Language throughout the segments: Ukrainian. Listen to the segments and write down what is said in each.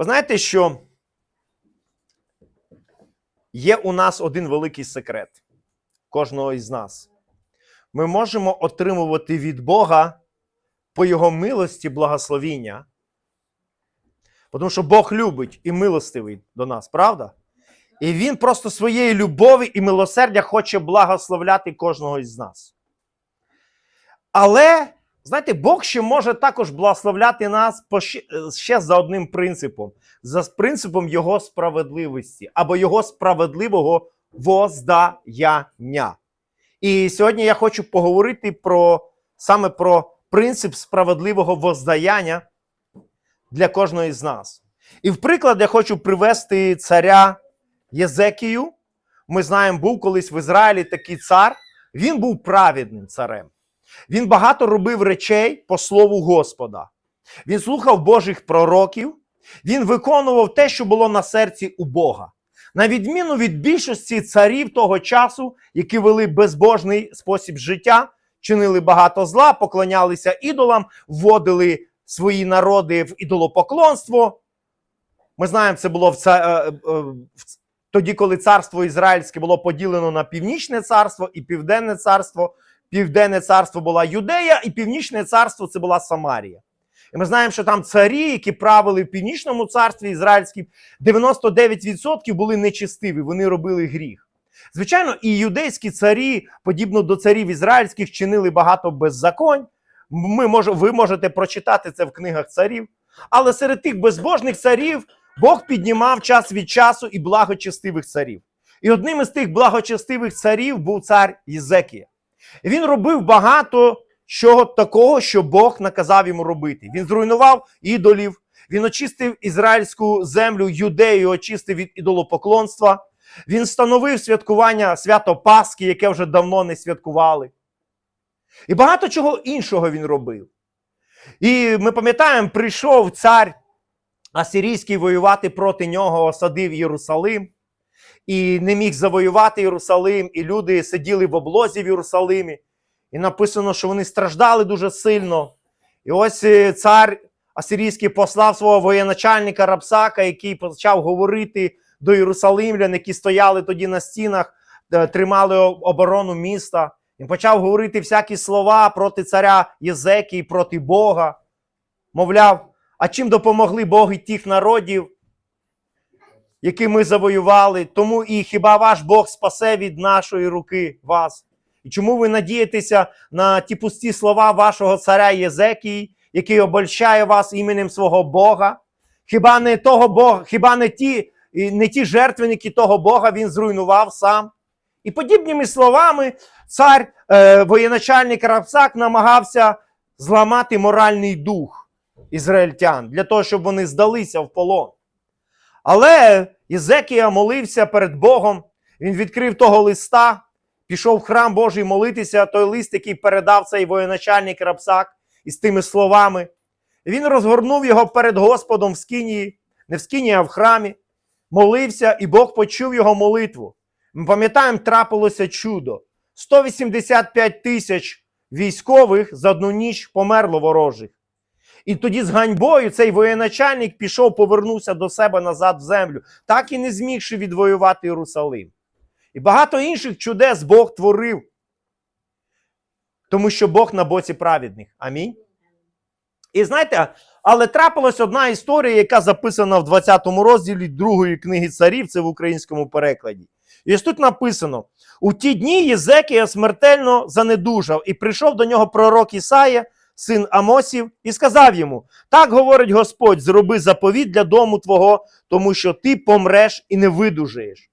Ви знаєте, що є у нас один великий секрет кожного із нас. Ми можемо отримувати від Бога по Його милості благословіння. Тому що Бог любить і милостивий до нас, правда? І Він просто своєї любові і милосердя хоче благословляти кожного із нас. Але, знаєте, Бог ще може також благословляти нас ще, ще за одним принципом: за принципом Його справедливості або Його справедливого воздаяння. І сьогодні я хочу поговорити про саме про принцип справедливого воздаяння для кожного з нас. І в приклад я хочу привести царя Єзекію. Ми знаємо, був колись в Ізраїлі такий цар. Він був праведним царем. Він багато робив речей по слову Господа. Він слухав Божих пророків, він виконував те, що було на серці у Бога. На відміну від більшості царів того часу, які вели безбожний спосіб життя, чинили багато зла, поклонялися ідолам, вводили свої народи в ідолопоклонство. Ми знаємо, це було в, ца... е, е, тоді, коли царство ізраїльське було поділено на північне царство і південне царство. Південне царство була Юдея, і північне царство це була Самарія. І ми знаємо, що там царі, які правили в північному царстві ізраїльському, 99% були нечестиві, вони робили гріх. Звичайно, і юдейські царі, подібно до царів ізраїльських, чинили багато беззаконь. Ми мож, ви можете прочитати це в книгах царів. Але серед тих безбожних царів Бог піднімав час від часу і благочестивих царів. І одним із тих благочестивих царів був цар Єзекія. І він робив багато чого такого, що Бог наказав йому робити. Він зруйнував ідолів, він очистив ізраїльську землю, юдею, очистив від ідолопоклонства. Він встановив святкування свято Пасхи, яке вже давно не святкували. І багато чого іншого він робив. І ми пам'ятаємо, прийшов цар Асирійський воювати проти нього, осадив Єрусалим. І не міг завоювати Єрусалим, і люди сиділи в облозі в Єрусалимі. І написано, що вони страждали дуже сильно. І ось е, цар Асирійський послав свого воєначальника Рапсака, який почав говорити до Єрусалимлян, які стояли тоді на стінах, е, тримали оборону міста. Він почав говорити всякі слова проти царя Єзекії, проти Бога. Мовляв, а чим допомогли Боги тих народів, які ми завоювали? Тому і хіба ваш Бог спасе від нашої руки вас? І чому ви надієтеся на ті пусті слова вашого царя Єзекії, який обольщає вас іменем свого Бога? Хіба не того Бога, хіба не ті, не ті жертвенники того Бога він зруйнував сам? І подібними словами цар, е, воєначальник Рапсак намагався зламати моральний дух ізраїльтян для того, щоб вони здалися в полон. Але Єзекія молився перед Богом, він відкрив того листа, пішов в храм Божий молитися, той лист, який передав цей воєначальник Рапсак із тими словами. Він розгорнув його перед Господом в скинії, не в скині, а в храмі, молився, і Бог почув його молитву. Ми пам'ятаємо, трапилося чудо. 185 тисяч військових за одну ніч померло ворожих. І тоді з ганьбою цей воєначальник пішов, повернувся до себе назад в землю, так і не змігши відвоювати Єрусалим. І багато інших чудес Бог творив, тому що Бог на боці праведних. Амінь. І знаєте, але трапилась одна історія, яка записана в 20 розділі другої книги царів, це в українському перекладі. І ось тут написано: у ті дні Єзекія смертельно занедужав, і прийшов до нього пророк Ісая, син Амосів, і сказав йому: Так говорить Господь: зроби заповіт для дому твого, тому що ти помреш і не видужаєш.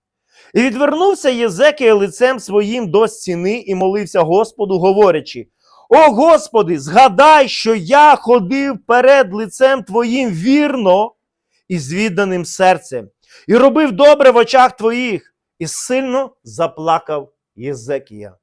І відвернувся Єзекія лицем своїм до стіни і молився Господу, говорячи: О Господи, згадай, що я ходив перед лицем Твоїм вірно і з відданим серцем, і робив добре в очах Твоїх, і сильно заплакав Єзекія.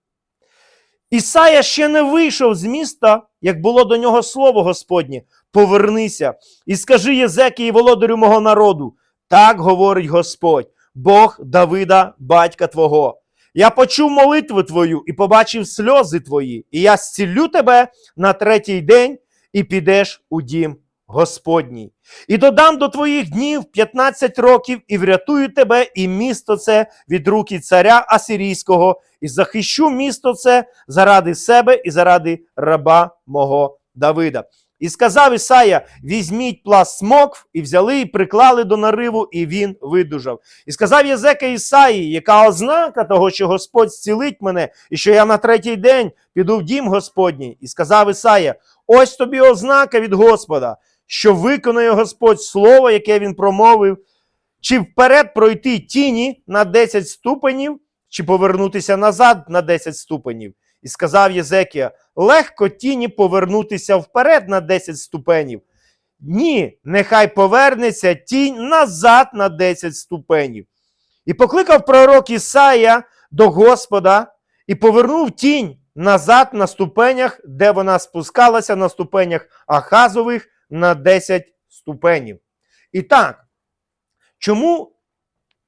Ісая ще не вийшов з міста, як було до нього слово Господнє. Повернися і скажи Єзекії, володарю мого народу. Так говорить Господь, Бог Давида, батька Твого. Я почув молитву твою і побачив сльози твої, і я зцілю тебе на третій день і підеш у дім Господній. І додам до твоїх днів 15 років, і врятую тебе, і місто це від руки царя Асирійського, і захищу місто це заради себе і заради раба мого Давида. І сказав Ісая: візьміть пласт смокв, і взяли, і приклали до нариву, і він видужав. І сказав Єзека Ісаї, яка ознака того, що Господь зцілить мене, і що я на третій день піду в дім Господній. І сказав Ісая: ось тобі ознака від Господа, що виконує Господь слово, яке він промовив, чи вперед пройти тіні на 10 ступенів, чи повернутися назад на 10 ступенів. І сказав Єзекія: легко тіні повернутися вперед на 10 ступенів. Ні, нехай повернеться тінь назад на 10 ступенів. І покликав пророк Ісая до Господа і повернув тінь назад на ступенях, де вона спускалася на ступенях Ахазових на 10 ступенів. І так, чому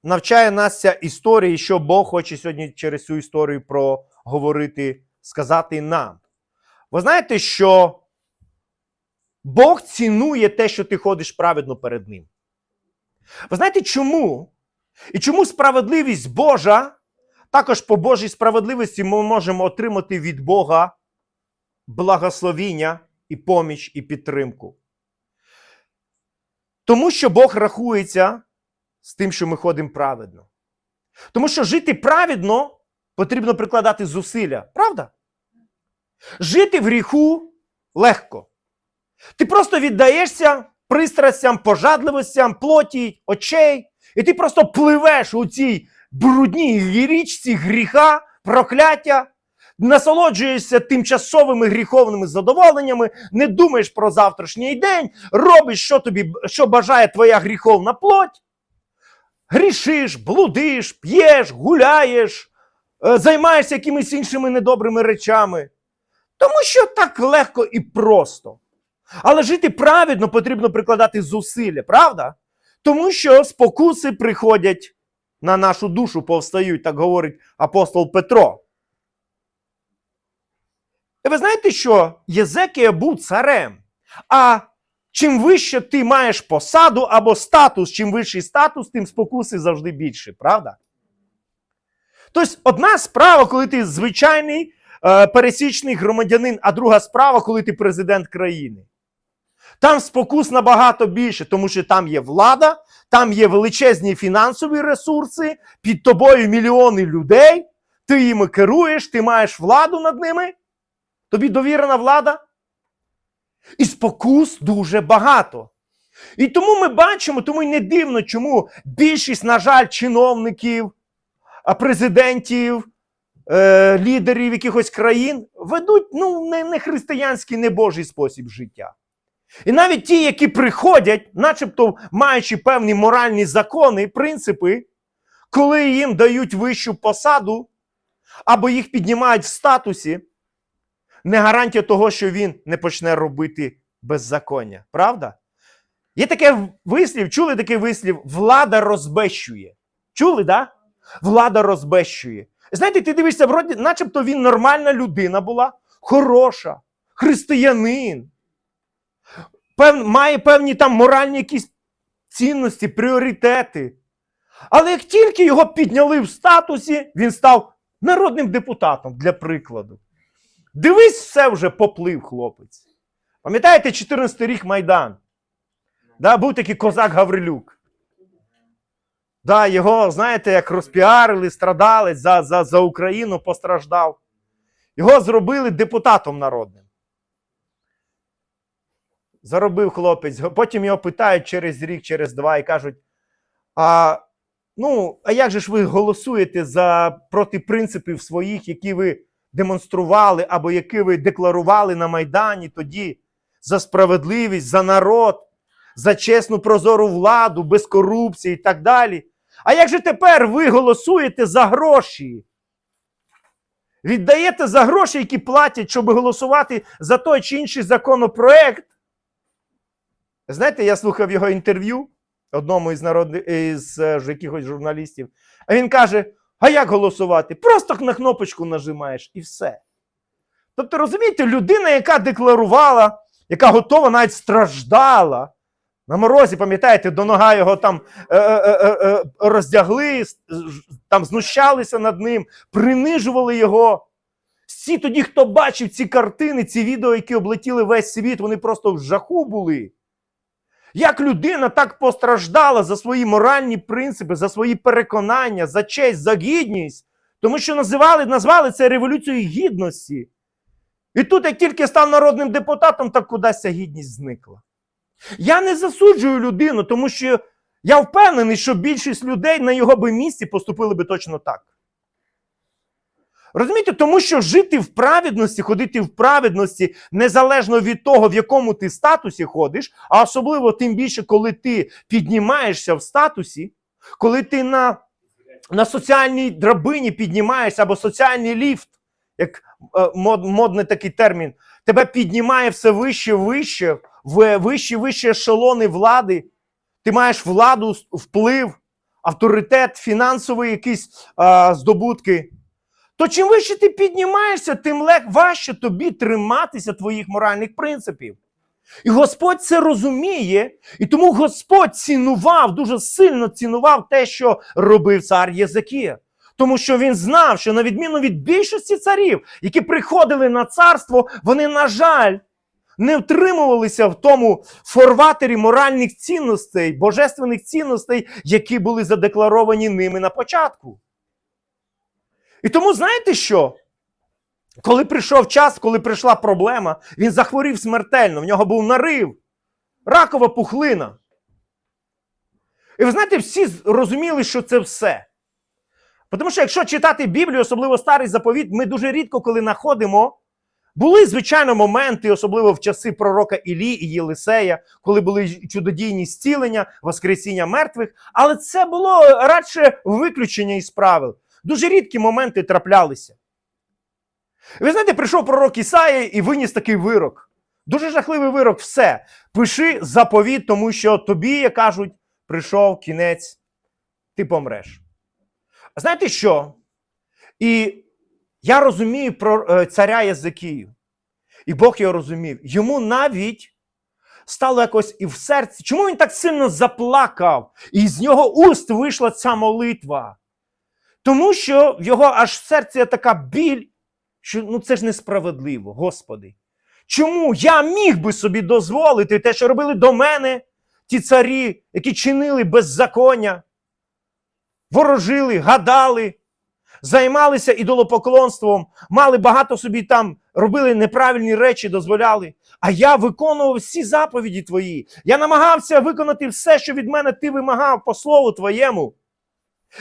навчає нас ця історія, що Бог хоче сьогодні через цю історію проговорити, сказати нам? Ви знаєте, що Бог цінує те, що ти ходиш праведно перед Ним. Ви знаєте чому? І чому справедливість Божа, також по Божій справедливості ми можемо отримати від Бога благословіння і поміч і підтримку. Тому що Бог рахується з тим, що ми ходимо праведно. Тому що жити праведно потрібно прикладати зусилля, правда? Жити в гріху легко. Ти просто віддаєшся пристрастям, пожадливостям, плоті, очей, і ти просто пливеш у цій брудній річці гріха, прокляття, насолоджуєшся тимчасовими гріховними задоволеннями, не думаєш про завтрашній день, робиш, що тобі що бажає твоя гріховна плоть, грішиш, блудиш, п'єш, гуляєш, е, займаєшся якимись іншими недобрими речами. Тому що так легко і просто. Але жити праведно потрібно прикладати зусилля, правда? Тому що спокуси приходять на нашу душу, повстають, так говорить апостол Петро. І ви знаєте, що Єзекія був царем. А чим вище ти маєш посаду або статус, чим вищий статус, тим спокуси завжди більше, правда? Тобто, одна справа, коли ти звичайний е, пересічний громадянин, а друга справа, коли ти президент країни. Там спокус набагато більше, тому що там є влада, там є величезні фінансові ресурси, під тобою мільйони людей, ти їми керуєш, ти маєш владу над ними, тобі довірена влада. І спокус дуже багато. І тому ми бачимо, тому й не дивно, чому більшість, на жаль, чиновників, президентів, е, лідерів якихось країн ведуть ну, не, не християнський, не Божий спосіб життя. І навіть ті, які приходять, начебто маючи певні моральні закони, принципи, коли їм дають вищу посаду або їх піднімають в статусі, не гарантія того, що він не почне робити беззаконня. Правда? Є таке вислів, чули такий вислів? Влада розбещує. Чули, да? Влада розбещує. Знаєте, ти дивишся, вроді, начебто він нормальна людина була, хороша, християнин пев, має певні там моральні якісь цінності, пріоритети. Але як тільки його підняли в статусі, він став народним депутатом для прикладу. Дивись, все вже поплив хлопець. Пам'ятаєте 14 рік Майдан? Да, Був такий козак Гаврилюк. Да, Його, знаєте, як розпіарили, страдалець за, за, за Україну постраждав. Його зробили депутатом народним. Заробив хлопець, потім його питають через рік, через два і кажуть: а ну, а як же ж ви голосуєте за проти принципів своїх, які ви демонстрували, або які ви декларували на Майдані тоді за справедливість, за народ, за чесну прозору владу, без корупції і так далі? А як же тепер ви голосуєте за гроші? Віддаєте за гроші, які платять, щоб голосувати за той чи інший законопроект? Знаєте, я слухав його інтерв'ю одному із народних із е, якихось журналістів, а він каже: А як голосувати? Просто на кнопочку нажимаєш і все. Тобто, розумієте, людина, яка декларувала, яка готова навіть страждала. На морозі, пам'ятаєте, до нога його там е, е, е, роздягли, там знущалися над ним, принижували його. Всі тоді, хто бачив ці картини, ці відео, які облетіли весь світ, вони просто в жаху були. Як людина так постраждала за свої моральні принципи, за свої переконання, за честь, за гідність, тому що називали, назвали це революцією гідності. І тут, як тільки став народним депутатом, так кудись гідність зникла. Я не засуджую людину, тому що я впевнений, що більшість людей на його би місці поступили би точно так. Розумієте, тому що жити в праведності, ходити в праведності, незалежно від того, в якому ти статусі ходиш, а особливо тим більше, коли ти піднімаєшся в статусі, коли ти на, на соціальній драбині піднімаєшся або соціальний ліфт, як е, мод, модний такий термін, тебе піднімає все вище, вище, в вищі, вищі ешелони влади. Ти маєш владу, вплив, авторитет, фінансові якісь а, здобутки. То чим вище ти піднімаєшся, тим лег важче тобі триматися твоїх моральних принципів. І Господь це розуміє, і тому Господь цінував, дуже сильно цінував те, що робив цар Єзекія. Тому що він знав, що на відміну від більшості царів, які приходили на царство, вони, на жаль, не втримувалися в тому форватері моральних цінностей, божественних цінностей, які були задекларовані ними на початку. І тому знаєте що? Коли прийшов час, коли прийшла проблема, він захворів смертельно, в нього був нарив, ракова пухлина. І ви знаєте, всі розуміли, що це все. Тому що якщо читати Біблію, особливо старий заповіт, ми дуже рідко коли знаходимо. Були, звичайно, моменти, особливо в часи пророка Ілі і Єлисея, коли були чудодійні зцілення, воскресіння мертвих, але це було радше виключення із правил. Дуже рідкі моменти траплялися. Ви знаєте, прийшов пророк Ісаїя і виніс такий вирок. Дуже жахливий вирок, все. Пиши заповіт, тому що тобі, як кажуть, прийшов кінець, ти помреш. А Знаєте що? І я розумію про е, царя Єзикію. І Бог його розумів. Йому навіть стало якось і в серці. Чому він так сильно заплакав? І з нього уст вийшла ця молитва. Тому що в його аж в серці така біль, що ну це ж несправедливо, Господи. Чому я міг би собі дозволити те, що робили до мене ті царі, які чинили беззаконня, ворожили, гадали, займалися ідолопоклонством, мали багато собі там, робили неправильні речі, дозволяли. А я виконував всі заповіді твої. Я намагався виконати все, що від мене ти вимагав по слову твоєму.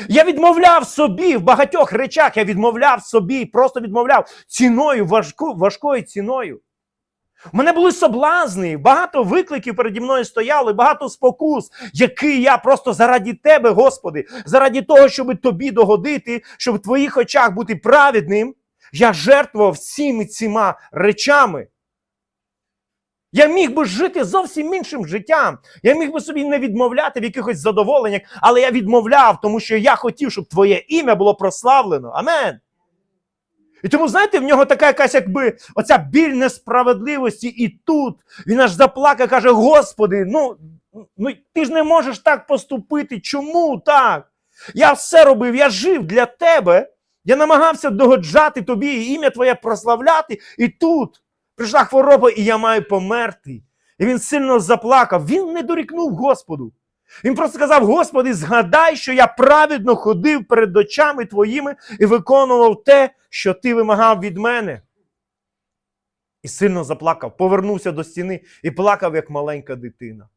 Я відмовляв собі в багатьох речах, я відмовляв собі, просто відмовляв ціною, важку, важкою ціною. У мене були соблазни, багато викликів переді мною стояло, багато спокус, які я просто заради тебе, Господи, заради того, щоб тобі догодити, щоб в твоїх очах бути праведним, я жертвував всіми цими речами. Я міг би жити зовсім іншим життям. Я міг би собі не відмовляти в якихось задоволеннях, але я відмовляв, тому що я хотів, щоб твоє ім'я було прославлено. Амен. І тому, знаєте, в нього така якась, якби оця біль несправедливості, і тут він аж заплакав, каже: Господи, ну, ну ти ж не можеш так поступити. Чому так? Я все робив, я жив для тебе. Я намагався догоджати тобі і ім'я Твоє прославляти, і тут прийшла хвороба, і я маю померти. І він сильно заплакав. Він не дорікнув Господу. Він просто сказав: Господи, згадай, що я праведно ходив перед очами твоїми і виконував те, що ти вимагав від мене. І сильно заплакав, повернувся до стіни і плакав, як маленька дитина.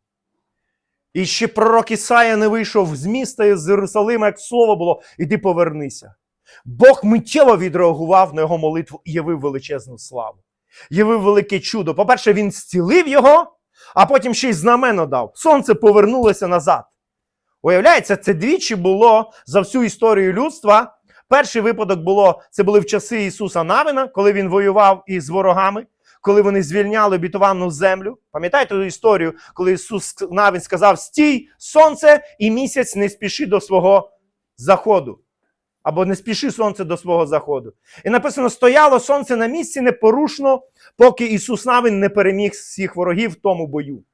І ще пророк Ісая не вийшов з міста з Єрусалима, як слово було, іди повернися. Бог миттєво відреагував на його молитву і явив величезну славу. Явив велике чудо. По-перше, він зцілив його, а потім ще й знамено дав. Сонце повернулося назад. Уявляється, це двічі було за всю історію людства. Перший випадок було це були в часи Ісуса Навина, коли він воював із ворогами, коли вони звільняли обітовану землю. Пам'ятаєте ту історію, коли Ісус Навин сказав: Стій, сонце і місяць не спіши до свого заходу. Або не спіши сонце до свого заходу. І написано: стояло сонце на місці непорушно, поки Ісус Навин не переміг всіх ворогів в тому бою.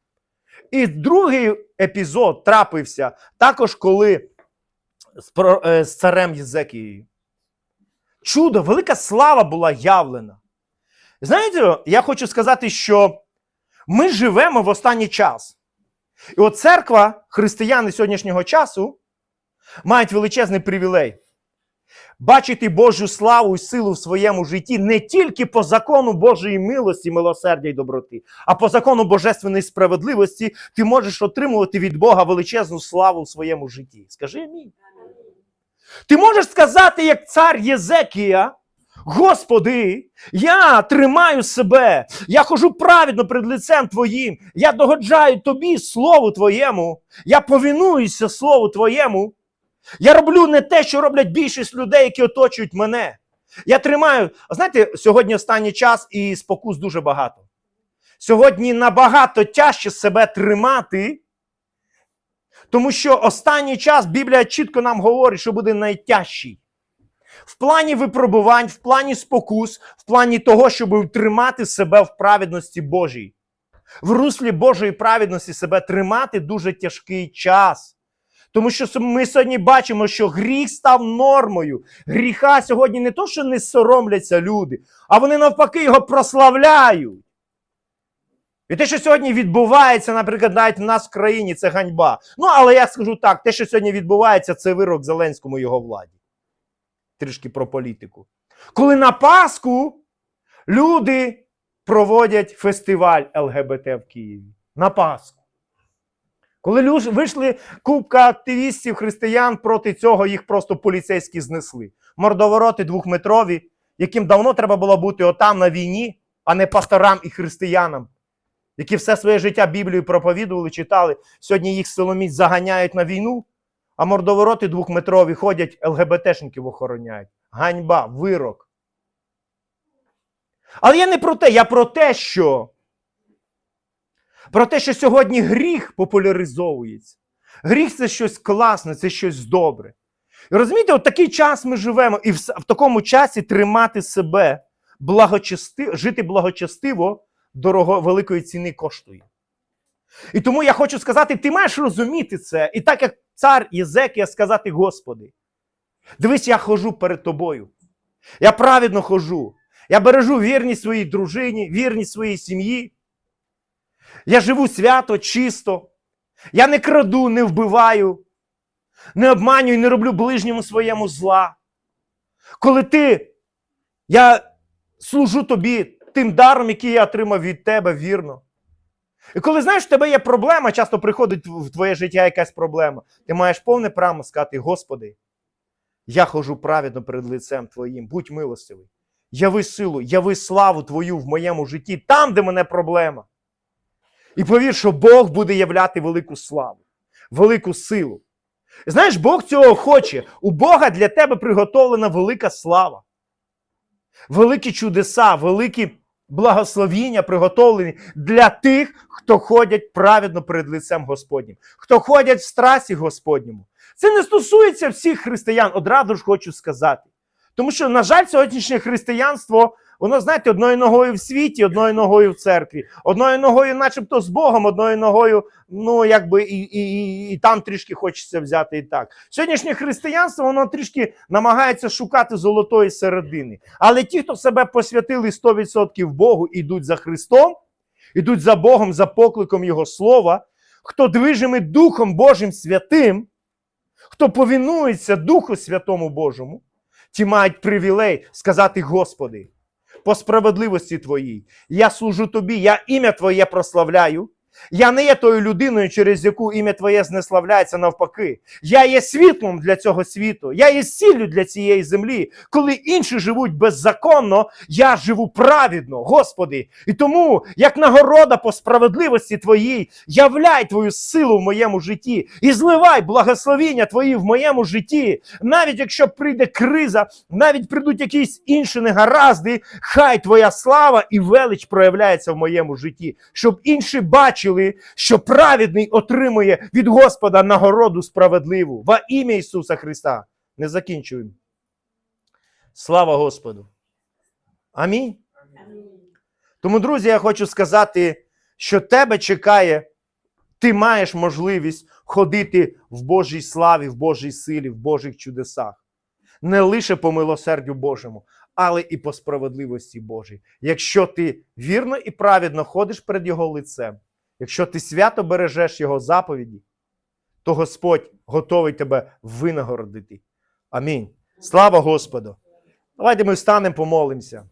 І другий епізод трапився також, коли з, е, царем Єзекією. Чудо, велика слава була явлена. Знаєте, я хочу сказати, що ми живемо в останній час. І от церква, християни сьогоднішнього часу, мають величезний привілей. Бачити Божу славу і силу в своєму житті не тільки по закону Божої милості, милосердя й доброти, а по закону божественної справедливості ти можеш отримувати від Бога величезну славу в своєму житті. Скажи амінь. Ти можеш сказати, як цар Єзекія, Господи, я тримаю себе, я хожу праведно перед лицем Твоїм, я догоджаю Тобі, Слову Твоєму, я повінуюся Слову Твоєму. Я роблю не те, що роблять більшість людей, які оточують мене. Я тримаю. Знаєте, сьогодні останній час і спокус дуже багато. Сьогодні набагато тяжче себе тримати, тому що останній час Біблія чітко нам говорить, що буде найтяжчий. В плані випробувань, в плані спокус, в плані того, щоб утримати себе в праведності Божій. В руслі Божої праведності себе тримати дуже тяжкий час. Тому що ми сьогодні бачимо, що гріх став нормою. Гріха сьогодні не то, що не соромляться люди, а вони навпаки його прославляють. І те, що сьогодні відбувається, наприклад, навіть в нас в країні, це ганьба. Ну, але я скажу так: те, що сьогодні відбувається, це вирок Зеленському його владі. Трішки про політику. Коли на Пасху люди проводять фестиваль ЛГБТ в Києві. На Пасху. Коли вийшли купка активістів християн проти цього, їх просто поліцейські знесли. Мордовороти двохметрові, яким давно треба було бути отам на війні, а не пасторам і християнам, які все своє життя Біблію проповідували, читали. Сьогодні їх силоміць заганяють на війну, а мордовороти двохметрові ходять, ЛГБТшників охороняють. Ганьба, вирок. Але я не про те, я про те, що про те, що сьогодні гріх популяризовується. Гріх це щось класне, це щось добре. І розумієте, от такий час ми живемо, і в, в такому часі тримати себе благочести, жити благочестиво дорого великої ціни коштує. І тому я хочу сказати: ти маєш розуміти це. І так як цар Єзекія сказати, Господи, дивись, я хожу перед тобою. Я праведно хожу. Я бережу вірність своїй дружині, вірність своїй сім'ї. Я живу свято, чисто. Я не краду, не вбиваю, не обманюю, не роблю ближньому своєму зла. Коли ти, я служу тобі тим даром, який я отримав від тебе вірно. І коли знаєш, в тебе є проблема, часто приходить в твоє життя якась проблема, ти маєш повне право сказати: Господи, я хожу праведно перед лицем Твоїм, будь милостивий. Яви силу, яви славу Твою в моєму житті, там, де мене проблема. І повір, що Бог буде являти велику славу, велику силу. Знаєш, Бог цього хоче. У Бога для тебе приготовлена велика слава, великі чудеса, великі благословіння приготовлені для тих, хто ходять праведно перед лицем Господнім, хто ходять в страсі Господньому. Це не стосується всіх християн, одразу ж хочу сказати. Тому що, на жаль, сьогоднішнє християнство, воно, знаєте, одною ногою в світі, одною ногою в церкві, одною ногою, начебто, з Богом, одною ногою, ну, якби і, і, і, і там трішки хочеться взяти і так. Сьогоднішнє християнство, воно трішки намагається шукати золотої середини. Але ті, хто себе посвятили 100% Богу, ідуть за Христом, ідуть за Богом, за покликом Його Слова, хто движими Духом Божим Святим, хто повінується Духу Святому Божому, ті мають привілей сказати, Господи, по справедливості Твоїй, я служу Тобі, я ім'я Твоє прославляю. Я не є тою людиною, через яку ім'я Твоє знеславляється навпаки. Я є світлом для цього світу, я є сіллю для цієї землі. Коли інші живуть беззаконно, я живу праведно, Господи. І тому, як нагорода по справедливості Твоїй, являй Твою силу в моєму житті і зливай благословіння Твої в моєму житті. Навіть якщо прийде криза, навіть прийдуть якісь інші негаразди, хай Твоя слава і велич проявляється в моєму житті, щоб інші бачили, що праведний отримує від Господа нагороду справедливу во ім'я Ісуса Христа. Не закінчуємо. Слава Господу. Амінь. Тому, друзі, я хочу сказати, що тебе чекає, ти маєш можливість ходити в Божій славі, в Божій силі, в Божих чудесах. Не лише по милосердю Божому, але і по справедливості Божій. Якщо ти вірно і праведно ходиш перед Його лицем, якщо ти свято бережеш Його заповіді, то Господь готовий тебе винагородити. Амінь. Слава Господу! Давайте ми встанемо, помолимося.